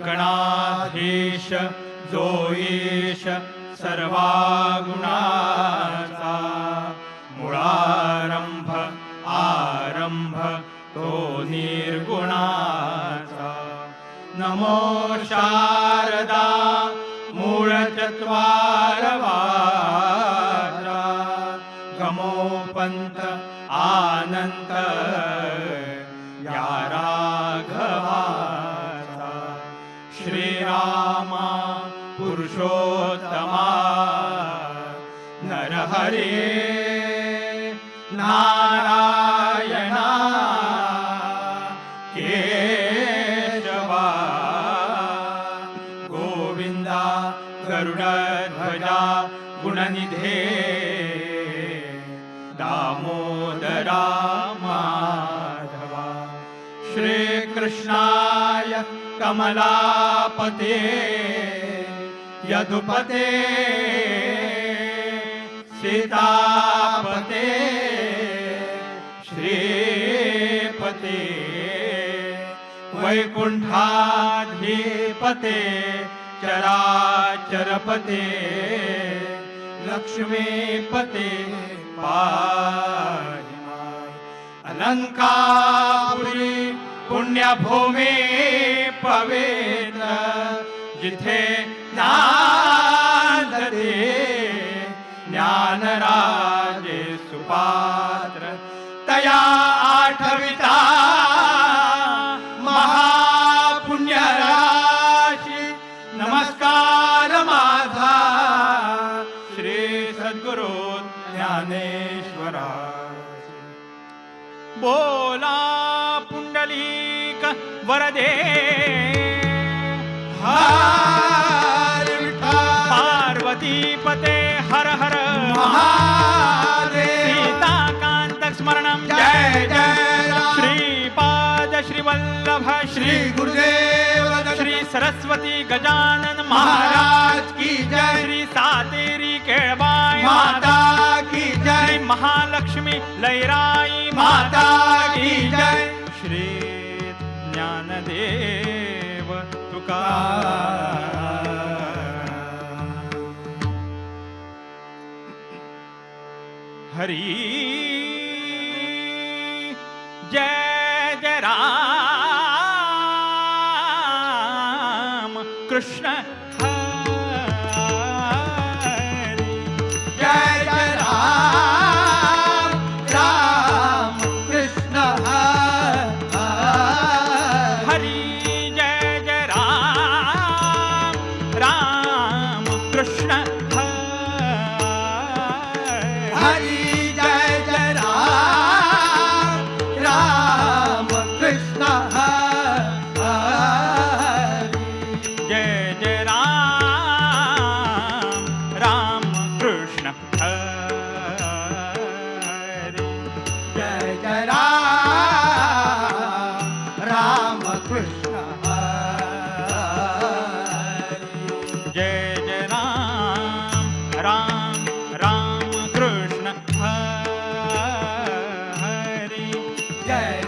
गणाधीश जो सर्वा गुणाचा मुळारंभ आरंभ तो निर्गुणाचा. नमो शारदा मूळ हरे। नारायणा। केशवा। गोविंदा गरुडध्वजा गुणनिधे। दामोदरा माधवा। श्रीकृष्णाय कमलापते। यदुपते। सीतापते श्रीपते वैकुण्ठाधिपते चराचरपते लक्ष्मीपते अलङ्कापुरी पुण्यभूमि पवित्र जिथे ना ज्ञानराजे सुपात्र तया आठविता महापुण्यराशी। नमस्कार माझा श्री सद्गुरु ज्ञानेश्वरा। बोला पुंडलीक वरदे। हा पार्वती पते हर हर सीताकांत स्मरणं। जय जय श्रीपाद श्रीवल्लभ श्री श्री गुरुदेव श्री सरस्वती गजानन महाराज की जय। श्री सातेरी केळबाई माता की जय। महालक्ष्मी लैराई माता की जय। श्री ज्ञानदेव तुका हरी। जय जय जय